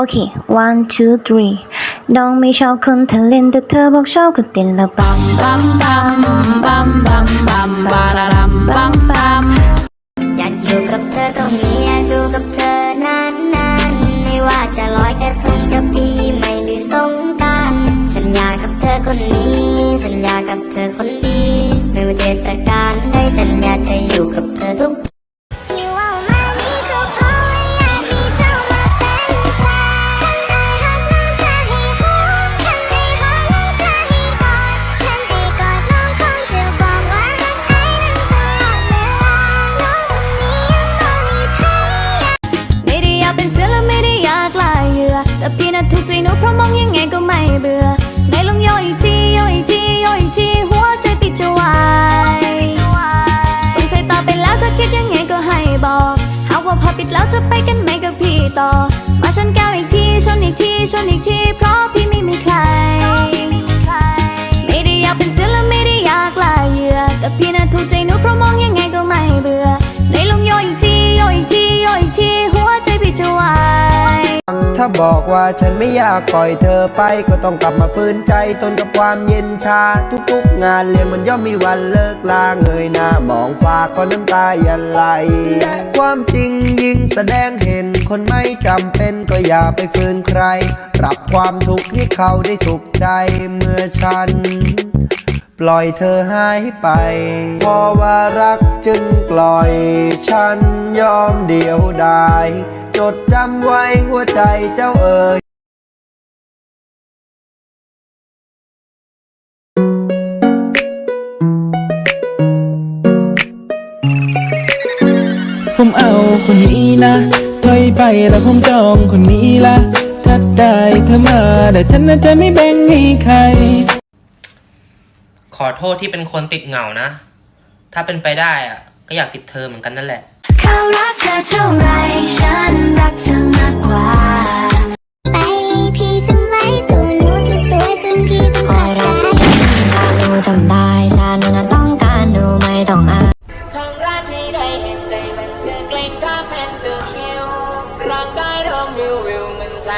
โอเค one two three น้องไม่ชอบคนทะเลนแต่เธอบอกชอบคนเต้นละบัมบัมบัมบัมบัมบัมบาลาลัมบัมบัมอยากอยู่กับเธอตรงนี้อยากอยู่กับเธอนานนานไม่ว่าจะลอยกระทงจะปีใหม่หรือสงกรานต์สัญญากับเธอคนนี้ สัญญากับเธอคนดีไม่ว่าจะ ปิดแล้วจะไปกันไหมกับพี่ต่อ มาชนแก้วอีกที ชนอีกที ชนอีกที เพราะ ถ้าบอกว่าฉันไม่อยากปล่อยเธอไป ก็ต้องกลับมาฟื้นใจทนกับความเย็นชา ทุกๆงานเรียนมันย่อมมีวันเลิกลาเงยหน้ามองฟ้าก็น้ำตายันไหลความจริงยิ่งแสดงเห็น คนไม่จำเป็นก็อย่าไปฝืนใคร ปรับความทุกข์ให้เขาได้สุขใจเมื่อฉันปล่อยเธอหายไป เพราะว่ารักจึงปล่อย ฉันยอมเดียวดาย จดจำไว้หัวใจเจ้าเอ๋ยผมเอาคนนี้นะถอยไปแล้วผมจองคนนี้ละถ้าได้เธอมาแต่ฉันน่าจะไม่แบ่งให้ใคร ขอโทษที่เป็นคนติดเหงานะ ถ้าเป็นไปได้อะก็อยากติดเธอเหมือนกันนั่นแหละ เขารักเธอเท่าไรฉัน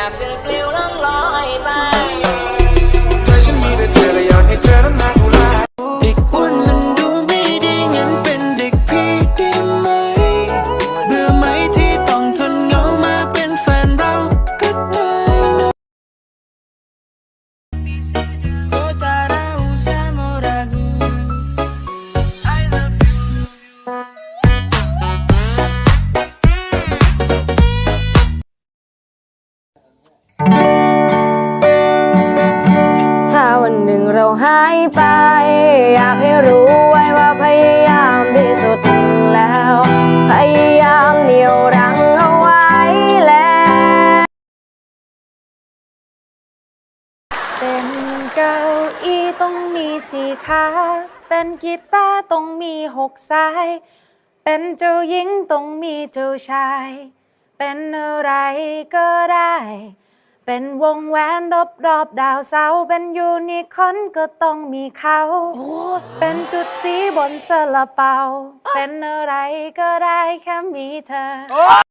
have to blame. เป็นเก้าอี้ต้องมีสี่ขา เป็นกีตาร์ต้องมีหกสาย เป็นเจ้าหญิงต้องมีเจ้าชาย เป็นอะไรก็ได้ เป็นวงแหวนรอบรอบดาวเสาร์เป็นยูนิคอร์นก็ต้องมีเขา เป็นจุดสีบนซาลาเปา เป็นอะไรก็ได้แค่มีเธอ